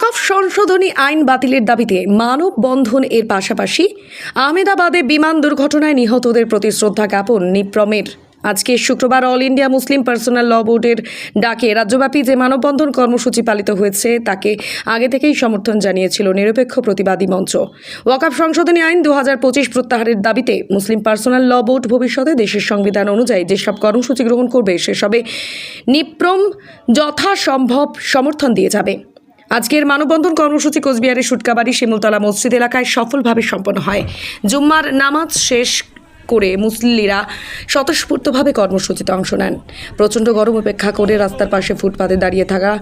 ওয়াকফ সংশোধনী আইন বাতিলের দাবিতে মানববন্ধন এর পাশাপাশি আহমেদাবাদে বিমান দুর্ঘটনায় নিহতদের প্রতি শ্রদ্ধা জ্ঞাপন নিপ্রমের। আজকে শুক্রবার all India Muslim personal law বোর্ডের ডাকে রাজ্যব্যাপী যে মানববন্ধন কর্মসূচি পালিত হয়েছে, তাকে আগে থেকেই সমর্থন জানিয়েছিল নিরপেক্ষ প্রতিবাদী মঞ্চ। ওয়াকফ সংশোধনী আইন দু হাজার পঁচিশ প্রত্যাহারের দাবিতে মুসলিম পার্সোনাল ল বোর্ড ভবিষ্যতে দেশের সংবিধান অনুযায়ী যেসব কর্মসূচি গ্রহণ করবে, সেসবে নিপ্রম যথাসম্ভব সমর্থন দিয়ে যাবে। আজকের মানববন্ধন কর্মসূচি কোচবিহারের সুটকাবাড়ি শিমুলতলা মসজিদ এলাকায় সফলভাবে সম্পন্ন হয়। জুম্মার নামাজ শেষ করে মুসল্লিরা স্বতঃস্ফূর্তভাবে কর্মসূচিতে অংশ নেন। প্রচণ্ড গরম উপেক্ষা করে রাস্তার পাশে ফুটপাতে দাঁড়িয়ে থাকা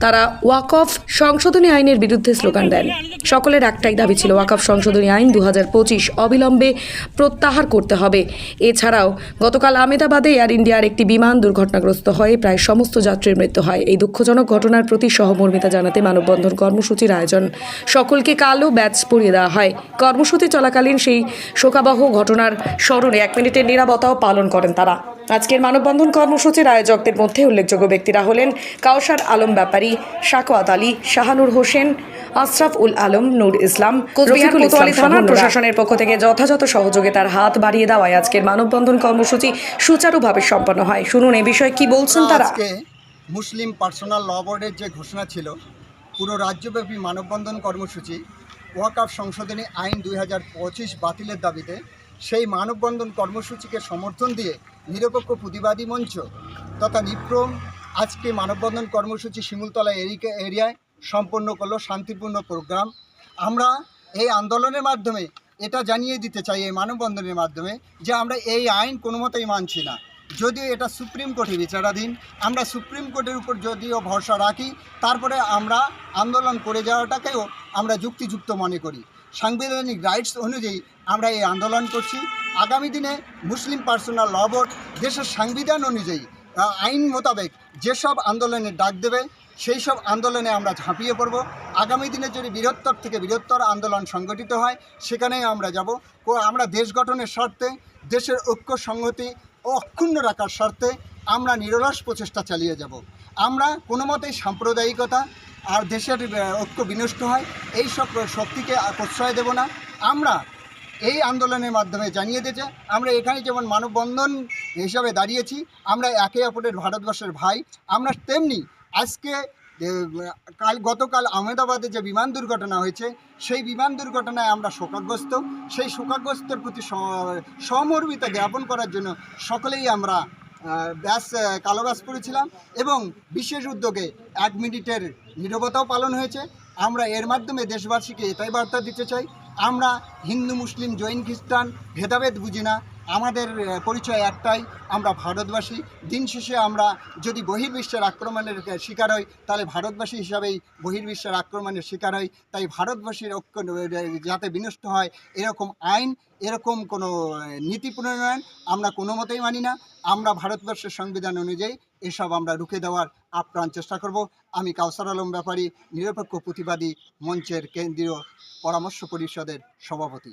তারা ওয়াকফ সংশোধনী আইনের বিরুদ্ধে স্লোগান দেন। সকলের একটাই দাবি ছিল ওয়াকফ সংশোধনী আইন দু হাজার পঁচিশ অবিলম্বে প্রত্যাহার করতে হবে। এছাড়াও, গতকাল আমেদাবাদে এয়ার ইন্ডিয়ার একটি বিমান দুর্ঘটনাগ্রস্ত হয়ে প্রায় সমস্ত যাত্রীর মৃত্যু হয়। এই দুঃখজনক ঘটনার প্রতি সহমর্মিতা জানাতে মানববন্ধন কর্মসূচির আয়োজন। সকলকে কালো ব্যাচ পরিয়ে দেওয়া হয়। কর্মসূচি চলাকালীন সেই শোকাবহ ঘটনার স্মরণে এক মিনিটের নিরাপত্তাও পালন করেন তারা। আজকের মানববন্ধন কর্মসূচির আয়োজকদের মধ্যে উল্লেখযোগ্য ব্যক্তিরা হলেন কাউসার আলম ব্যাপারী শাকওয়াত আলী শাহানুর হোসেন আশরাফ উল আলম নূর ইসলাম কোতোয়ালি থানার প্রশাসনের পক্ষ থেকে যথাযথ সহযোগিতার হাত বাড়িয়ে দেওয়ায় আজকের মানববন্ধন কর্মসূচি সুচারুভাবে সম্পন্ন হয়। শুনুন এ বিষয়ে কি বলছেন তারা? আজকে মুসলিম পার্সোনাল ল বোর্ডের যে ঘোষণা ছিল পুরো রাজ্যব্যাপী মানববন্ধন কর্মসূচি ওয়াকাফ সংশোধনী আইন দুই হাজার পঁচিশ বাতিলের দাবিতে সেই মানববন্ধন কর্মসূচিকে সমর্থন দিয়ে নিরপেক্ষ প্রতিবাদী মঞ্চ তথা নিপ্রম আজকে মানববন্ধন কর্মসূচি শিমুলতলা এরিকা এরিয়ায় সম্পন্ন করল শান্তিপূর্ণ প্রোগ্রাম। আমরা এই আন্দোলনের মাধ্যমে এটা জানিয়ে দিতে চাই, এই মানববন্ধনের মাধ্যমে, যে আমরা এই আইন কোনো মতেই মানছি না। যদিও এটা সুপ্রিম কোর্টে বিচারাধীন, আমরা সুপ্রিম কোর্টের উপর যদিও ভরসা রাখি, তারপরে আমরা আন্দোলন করে যাওয়াটাকেও আমরা যুক্তিযুক্ত মনে করি। সাংবিধানিক রাইটস অনুযায়ী আমরা এই আন্দোলন করছি। আগামী দিনে মুসলিম পার্সোনাল ল বোর্ড দেশের সংবিধান অনুযায়ী আইন মোতাবেক যেসব আন্দোলনের ডাক দেবে, সেই সব আন্দোলনে আমরা ঝাঁপিয়ে পড়ব। আগামী দিনে যদি বৃহত্তর থেকে বৃহত্তর আন্দোলন সংগঠিত হয়, সেখানেই আমরা যাব। ও আমরা দেশ গঠনের স্বার্থে, দেশের ঐক্য, সংহতি ও অক্ষুণ্ণ রাখার স্বার্থে আমরা নিরলস প্রচেষ্টা চালিয়ে যাব। আমরা কোনো মতেই সাম্প্রদায়িকতা আর দেশের ঐক্য বিনষ্ট হয়। এই সব শক্তিকে প্রশ্রয় দেব না। আমরা এই আন্দোলনের মাধ্যমে জানিয়ে দিয়েছে, আমরা এখানে যেমন মানববন্ধন হিসাবে দাঁড়িয়েছি, আমরা একে অপরের ভারতবর্ষের ভাই, আমরা তেমনি আজকে কাল, গতকাল আহমেদাবাদে যে বিমান দুর্ঘটনা হয়েছে, সেই বিমান দুর্ঘটনায় আমরা শোকাগ্রস্ত। সেই শোকাগ্রস্তের প্রতি সমর্বিতা জ্ঞাপন করার জন্য সকলেই আমরা ব্যাস কালো ব্যাস পড়েছিলাম এবং বিশেষ উদ্যোগে এক মিনিটের নিরবতাও পালন হয়েছে। আমরা এর মাধ্যমে দেশবাসীকে এটাই বার্তা দিতে চাই, আমরা হিন্দু, মুসলিম, জৈন, খ্রিস্টান ভেদাভেদ বুঝি না। আমাদের পরিচয় একটাই, আমরা ভারতবাসী। দিন শেষে আমরা যদি বহির্বিশ্বের আক্রমণের শিকার হই, তাহলে ভারতবাসী হিসাবেই বহির্বিশ্বের আক্রমণের শিকার হই। তাই ভারতবাসীর ঐক্য, যাতে বিনষ্ট হয়, এরকম আইন, এরকম কোনো নীতি প্রণয়ন আমরা কোনো মতেই মানি না। আমরা ভারতবর্ষের সংবিধান অনুযায়ী এসব আমরা রুখে দেওয়ার আপ্রাণ চেষ্টা করব। আমি কাউসার আলম ব্যাপারী, নিরপেক্ষ প্রতিবাদী মঞ্চের কেন্দ্রীয় পরামর্শ পরিষদের সভাপতি।